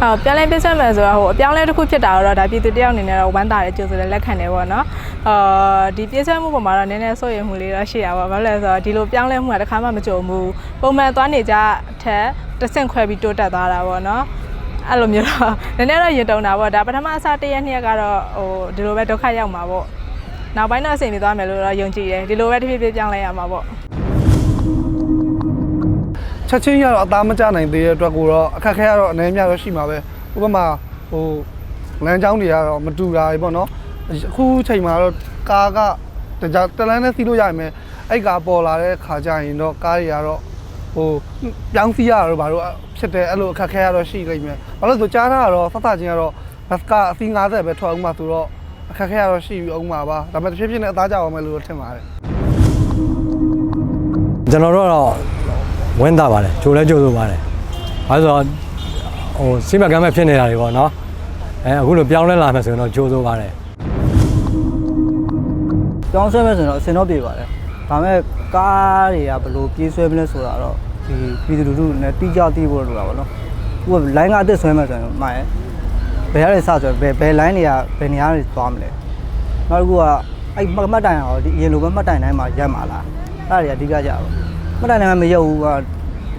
ဟုတ်ပြောင်းလဲပြည့်စုံမယ်ဆိုတော့ဟိုအပြောင်းလဲတစ်ခုဖြစ်တာတော့ဒါပြည်သူတယောက်အနေနဲ့တော့ဝမ်းသာတယ်ကြိုဆိုတယ်လက်ခံတယ်ပေါ့နော်အာဒီပြည့်စုံမှုပုံမှာတော့နည်းနည်းစိုးရိမ်မှုလေးတော့ရှိရပါဘာလို့လဲဆိုတော့ဒီလိုပြောင်းလဲမှုကတစ်ခါမှမကြုံဘူးပုံမှန်သွားနေကြထက်တစ်ဆင့်ခွဲပြီးတိုးတက်သွားတာပေါ့နော်အဲ့လိုမျိုးတော့နည်းနည်းတော့ရင်တုံတာပေါ့ဒါပထမအစတစ်ရက်နှစ်ရက်ကတော့ဟိုဒီလိုပဲဒုက္ခရောက်မှာပေါ့နောက်ပိုင်းတော့အဆင်ပြေသွားမယ်လို့တော့ယုံကြည်တယ်ဒီလိုပဲတစ်ဖြည်းဖြည်းပြောင်းလဲရမှာပေါ့ ချက်ချင်းရတော့အသားမကျနိုင်သေးတဲ့အတွက်ကိုတော့အခက်ခဲရတော့အနေအများတော့ရှိမှာပဲဥပမာဟိုလမ်းကြောင်းတွေကတော့မတူတာတွေပေါ့နော်အခုချိန်မှာတော့ကားကတကြတလန်းနဲ့စီးလို့ရရင်ပဲအဲ့ကားပေါ်လာတဲ့ခါကျရင်တော့ကားတွေကတော့ဟိုပြောင်းစီးရတော့ဘာလို့ဖြစ်တယ်အဲ့လိုအခက်ခဲရတော့ရှိလိမ့်မယ်ဘာလို့လဲဆိုကြားတာကတော့ဖတ်တာချင်းကတော့ဘတ်ကအစီး90ပဲထွက်အောင်မှဆိုတော့အခက်ခဲရတော့ရှိပြီးအောင်ပါပါဒါပေမဲ့တစ်ဖြည်းဖြည်းနဲ့အသားကျအောင်မယ်လို့ထင်ပါတယ်ကျွန်တော်တို့ကတော့ ဝင်းတာပါတယ်ဂျိုလဲဂျိုဆိုပါတယ်ဘာလို့လဲဆိုတော့ဟိုစိမကမ်းမဲ့ဖြစ်နေတာတွေပေါ့နော်အဲအခုလိုပြောင်းလဲလာမယ်ဆိုရင်တော့ဂျိုဆိုပါတယ်ပြောင်းဆွဲမယ်ဆိုရင်တော့အစင်တော့ပြေပါတယ်ဒါပေမဲ့ကားတွေကဘယ်လိုပြေးဆွဲမလဲဆိုတာတော့ဒီပြည်သူလူထုနဲ့တိကျသိဖို့လိုတာပေါ့နော်ဥပမာ line ကအသစ်ဆွဲမယ်ဆိုရင်မှန်ဘယ်ရည်စဆွဲဘယ်ဘယ် line တွေကဘယ်နေရာတွေသွားမလဲနောက်တစ်ခုကအဲ့မှတ်တိုင်အောင်ဒီအရင်လိုပဲမှတ်တိုင်တိုင်းမှာရက်မှာလားအဲ့ဒါတွေအဓိကကြပါ မှတ်တိုင်တိုင်းမှာမရက်ဘူးက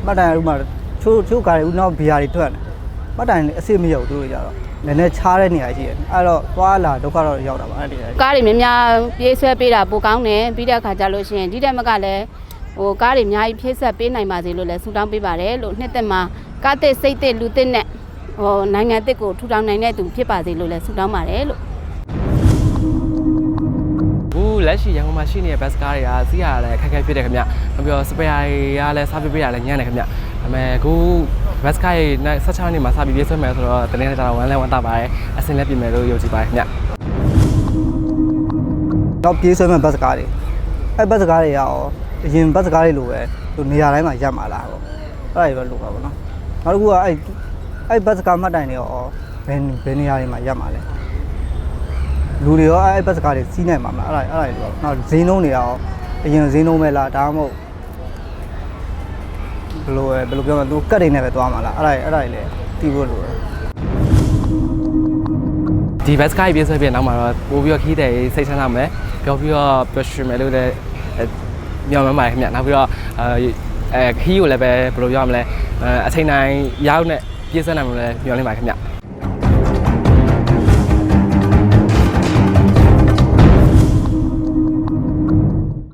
မှတ်တိုင်ဥပမာချိုးချိုးကားတွေဥနောက်ဘီယာတွေထွက်တယ်မှတ်တိုင်အစ်စ်မရက်ဘူးသူတို့ကြတော့နည်းနည်းချားတဲ့နေရာရှိတယ်အဲ့တော့သွားလာဒုက္ခတော့ရောက်တာပါအဲ့ဒီနေရာကားတွေများများပြေးဆွဲပေးတာပိုကောင်းတယ်ပြီးတဲ့အခါကျလို့ရှိရင်ဒီတက်မကလည်းဟိုကားတွေအများကြီးဖြည့်ဆက်ပေးနိုင်ပါစေလို့လည်းဆုတောင်းပေးပါတယ်လို့နှစ်သက်မှာကားတစ်စိတ်တစ်လူတစ်နဲ့ဟိုနိုင်ငံတစ်ကိုထူထောင်နိုင်တဲ့သူဖြစ်ပါစေလို့လည်းဆုတောင်းပါတယ်လို့ လက်ရှိရန်ကုန်မှာရှိနေတဲ့ဘတ်စကားတွေကစီးရလည်းခက်ခဲဖြစ်တယ်ခင်ဗျ။နောက်ပြီးတော့စပယ်ယာတွေကလည်းစားပြပေးရလည်းညံ့တယ်ခင်ဗျ။ဒါပေမဲ့အခုဘတ်စကားတွေနဲ့16နှစ်မှာစပြီးပြေးဆွဲမယ်ဆိုတော့တနေ့ကျတော့ဝမ်းလဲဝမ်းသာပါတယ်။အစင်လည်းပြင်မယ်လို့ယုံကြည်ပါတယ်ခင်ဗျ။တော့ပြေးဆွဲမဲ့ဘတ်စကားတွေအဲ့ဘတ်စကားတွေရောအရင်ဘတ်စကားတွေလိုပဲသူနေရာတိုင်းမှာရပ်မှာလားပေါ့အဲ့ဒါတွေပဲလိုပါဘောနော်နောက်တစ်ခုကအဲ့အဲ့ဘတ်စကားမှတ်တိုင်တွေရောဘယ်ဘယ်နေရာတွေမှာရပ်မှာလဲ လူတွေရောအဲ့ဘတ်စကားတွေစီးနိုင်မှာမလားအဲ့ဒါအဲ့ဒါတွေတော့နောက်ဈေးနှုန်းတွေရောအရင်ဈေးနှုန်းပဲလားဒါမှမဟုတ်ဘယ်လိုလဲဘယ်လိုပြောမလဲသူကတ်တွေနဲ့ပဲသွားမှာလားအဲ့ဒါတွေအဲ့ဒါတွေလည်းတီးဖို့လိုတယ်ဒီဘတ်စကားပြေးဆွဲပြီးနောက်မှာတော့ပို့ပြီးတော့ခီးတယ်စိတ်ချမ်းသာမယ်။ပြောပြီးတော့ပျော်ရွှင်မယ်လို့လည်းမျှော်မှန်းပါတယ်ခင်ဗျ။နောက်ပြီးတော့အဲအဲခီးကိုလည်းပဲဘယ်လိုပြောရမလဲ။အဲအချိန်တိုင်းရောက်နဲ့ပြေးဆွဲနိုင်မယ်လို့လည်းမျှော်လင့်ပါတယ်ခင်ဗျ။